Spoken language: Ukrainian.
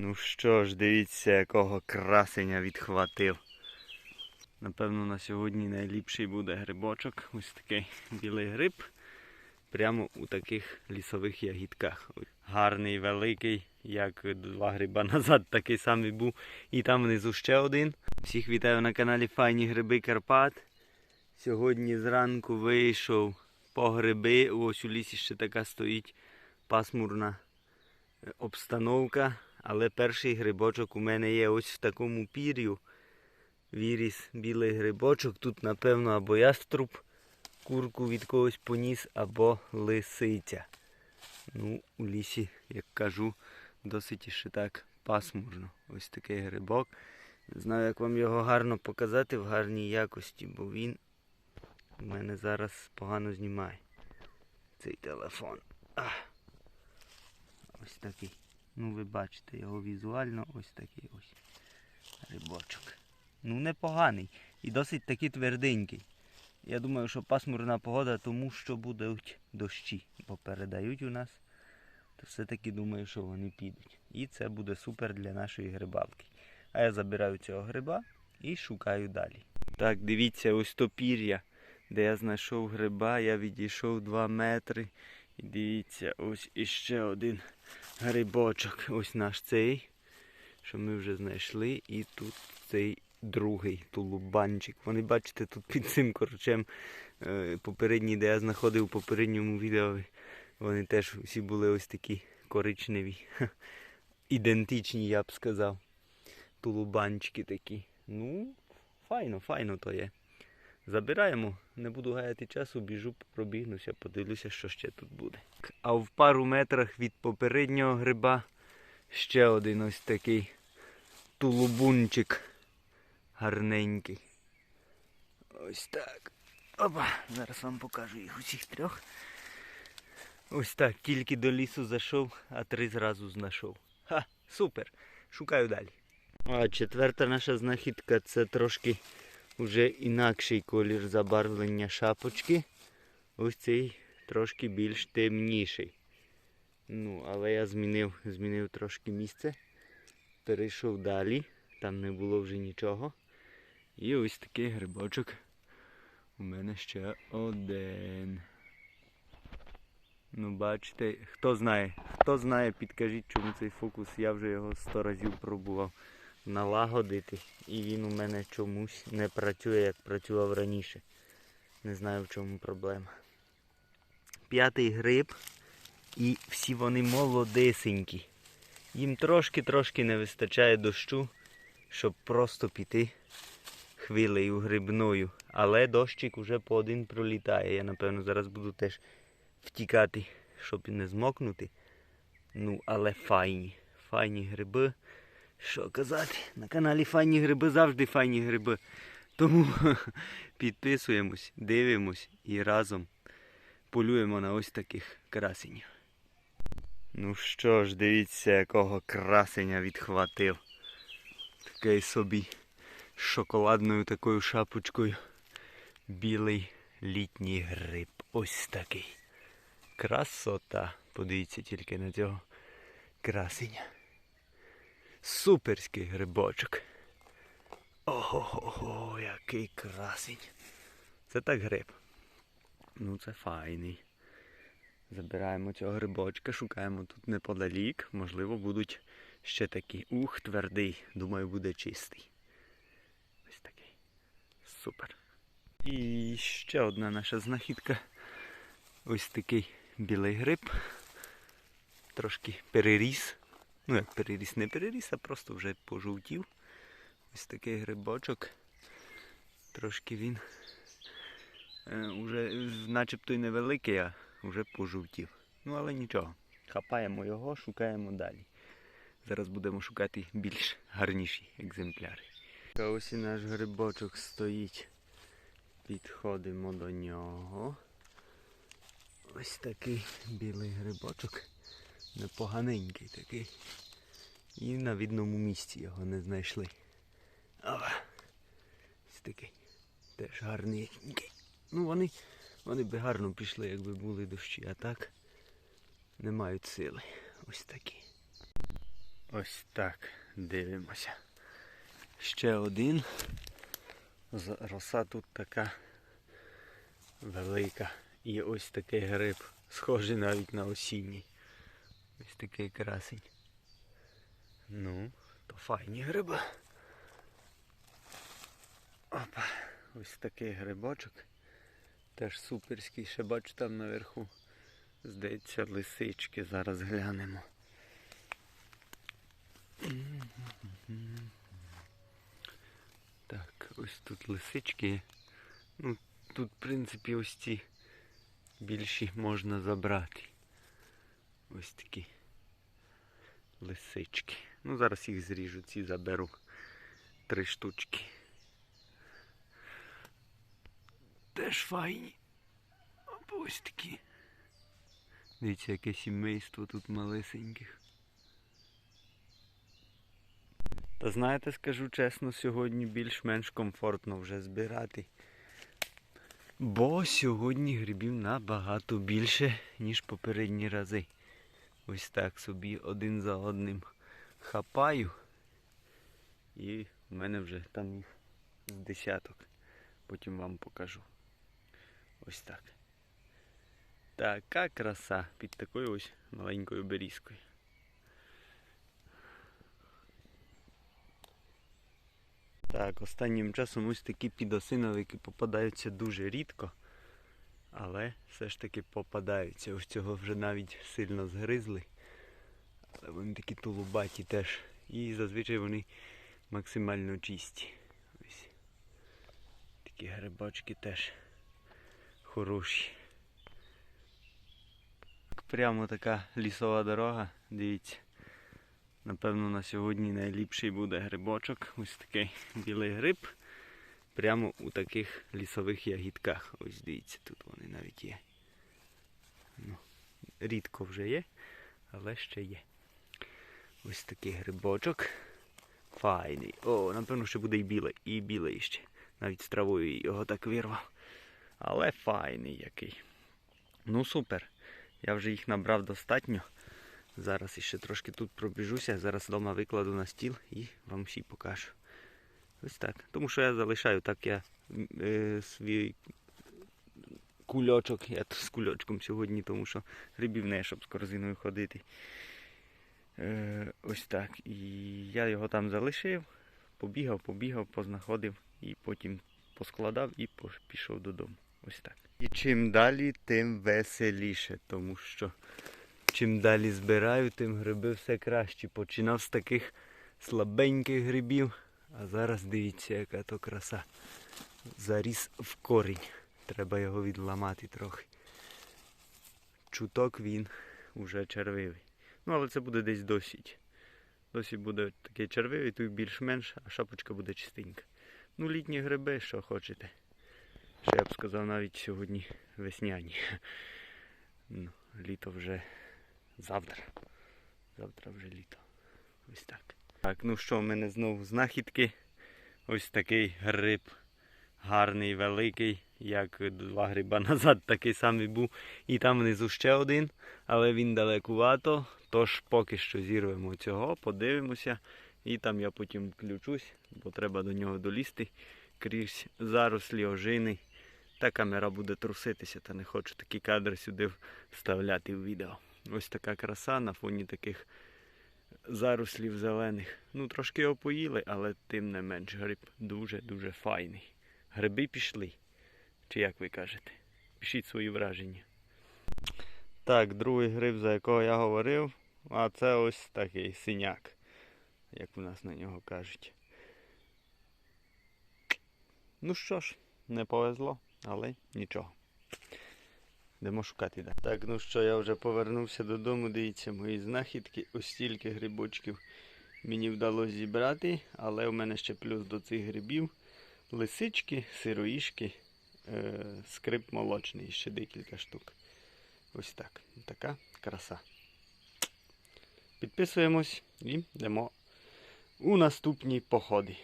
Ну що ж, дивіться, якого красення відхватив. Напевно, на сьогодні найліпший буде грибочок. Ось такий білий гриб. Прямо у таких лісових ягідках. Гарний, великий, як два гриба назад, такий самий був. І там внизу ще один. Всіх вітаю на каналі Файні Гриби Карпат. Сьогодні зранку вийшов по гриби. Ось у лісі ще така стоїть пасмурна е, обстановка. Але перший грибочок у мене є ось в такому пір'ю. Віріс білий грибочок. Тут, напевно, або яструб курку від когось поніс, або лисиця. Ну, у лісі, як кажу, досить ще так пасмурно. Ось такий грибок. Не знаю, як вам його гарно показати в гарній якості, бо він у мене зараз погано знімає цей телефон. Ах. Ось такий. Ну, ви бачите його візуально, ось такий ось грибочок. Ну, непоганий. І досить таки тверденький. Я думаю, що пасмурна погода, тому що будуть дощі, бо передають у нас. То все-таки думаю, що вони підуть. І це буде супер для нашої грибалки. А я забираю цього гриба і шукаю далі. Так, дивіться, ось то пір'я, де я знайшов гриба, я відійшов 2 метри. І дивіться, ось іще один грибочок. Ось наш цей, що ми вже знайшли. І тут цей другий тулубанчик. Вони, бачите, тут під цим корчем е, попередній, де я знаходив у попередньому відео. Вони теж всі були ось такі коричневі. Ідентичні, я б сказав. Тулубанчики такі. Ну, файно, файно то є. Забираємо, не буду гаяти часу, біжу, пробігнуся, подивлюся, що ще тут буде. А в пару метрах від попереднього гриба ще один ось такий тулубунчик гарненький. Ось так. Опа, зараз вам покажу їх усіх трьох. Ось так, тільки до лісу зайшов, а три зразу знайшов. Ха, супер. Шукаю далі. А четверта наша знахідка це трошки вже інакший колір забарвлення шапочки. Ось цей трошки більш темніший. Ну, але я змінив, змінив трошки місце. Перейшов далі, там не було вже нічого. І ось такий грибочок. У мене ще один. Ну, бачите, хто знає, хто знає, підкажіть, чому цей фокус, я вже його сто разів пробував налагодити. І він у мене чомусь не працює, як працював раніше. Не знаю в чому проблема. П'ятий гриб. І всі вони молодесенькі. Їм трошки-трошки не вистачає дощу, щоб просто піти хвилею грибною. Але дощик уже по один пролітає. Я напевно зараз буду теж втікати, щоб не змокнути. Ну, але файні. Файні гриби. Що казати? На каналі Файні Гриби завжди файні гриби. Тому підписуємось, дивимось і разом полюємо на ось таких красенів. Ну що ж, дивіться, якого красеня відхватив. Такий собі шоколадною такою шапочкою. Білий літній гриб. Ось такий. Красота. Подивіться тільки на цього красеня. Суперський грибочок. Ого, який красень. Це так гриб. Ну це файний. Забираємо цього грибочка, шукаємо тут неподалік. Можливо, будуть ще такі. Ух, твердий. Думаю, буде чистий. Ось такий. Супер. І ще одна наша знахідка. Ось такий білий гриб. Трошки переріс. Ну як переріс, не переріс, а просто вже пожовтів. Ось такий грибочок. Трошки він е, уже начебто й невеликий, а вже пожовтів. Ну але нічого. Хапаємо його, шукаємо далі. Зараз будемо шукати більш гарніші екземпляри. Та ось і наш грибочок стоїть. Підходимо до нього. Ось такий білий грибочок. Непоганенький такий. І на відному місці його не знайшли. Ова. Ось такий. Теж гарненький. Ну вони, вони би гарно пішли, якби були дощі, а так не мають сили. Ось такі. Ось так дивимося. Ще один. Роса тут така велика. І ось такий гриб, схожий навіть на осінній. Такий красень. Ну, то файні гриби. Опа, ось такий грибочок. Теж суперський, ще бачу там наверху. Здається, лисички. Зараз глянемо. Так, ось тут лисички. Ну, тут, в принципі, ось ці більші можна забрати. Ось такі лисички. Ну, зараз їх зріжу, ці заберу. Три штучки. Теж файні. Ось такі. Дивіться, яке сімейство тут малесеньких. Та знаєте, скажу чесно, сьогодні більш-менш комфортно вже збирати. Бо сьогодні грибів набагато більше, ніж попередні рази. Ось так собі один за одним хапаю. І в мене вже там їх з десяток. Потім вам покажу. Ось так. Така краса під такою ось маленькою берізкою. Так, останнім часом ось такі підосиновики попадаються дуже рідко, але все ж таки попадаються. Ось цього вже навіть сильно згризли. Але вони такі тулубаті теж. І зазвичай вони максимально чисті. Ось. Такі грибочки теж хороші. Прямо така лісова дорога, дивіться. Напевно, на сьогодні найліпший буде грибочок. Ось такий білий гриб. Прямо у таких лісових ягідках. Ось дивіться, тут вони навіть є. Ну, рідко вже є, але ще є. Ось такий грибочок. Файний. О, напевно, ще буде і білий, і білий ще. Навіть з травою його так вирвав. Але файний який. Ну супер. Я вже їх набрав достатньо. Зараз іще трошки тут пробіжуся, зараз вдома викладу на стіл і вам всі покажу. Ось так. Тому що я залишаю так я е, свій кульочок. Я з кульочком сьогодні, тому що грибів не, щоб з корзиною ходити. Е, ось так. І я його там залишив, побігав, побігав, познаходив і потім поскладав і пішов додому. Ось так. І чим далі, тим веселіше, тому що чим далі збираю, тим гриби все краще. Починав з таких слабеньких грибів, а зараз дивіться, яка то краса. Заріс в корінь. Треба його відламати трохи. Чуток він уже червивий. Ну, але це буде десь досить. Досить буде такий червивий, тут більш-менш, а шапочка буде чистенька. Ну, літні гриби, що хочете. Ще я б сказав навіть сьогодні весняні. Ну, літо вже завтра. Завтра вже літо. Ось так. Так, ну що, в мене знову знахідки. Ось такий гриб. Гарний, великий, як два гриба назад такий самий був. І там внизу ще один, але він далекувато. Тож поки що зірвемо цього, подивимося. І там я потім включусь, бо треба до нього долізти крізь зарослі ожини. Та камера буде труситися, та не хочу такі кадри сюди вставляти в відео. Ось така краса на фоні таких зарослів зелених. Ну, трошки його поїли, але тим не менш гриб дуже-дуже файний. Гриби пішли. Чи як ви кажете? Пишіть свої враження. Так, другий гриб, за якого я говорив, а це ось такий синяк, як у нас на нього кажуть. Ну що ж, не повезло, але нічого. Йдемо шукати далі. Так, ну що, я вже повернувся додому, дивіться, мої знахідки. Ось стільки грибочків мені вдалося зібрати, але у мене ще плюс до цих грибів лисички, сироїшки, е, скрип молочний, ще декілька штук. Ось так. Така краса. Підписуємось і йдемо у наступні походи.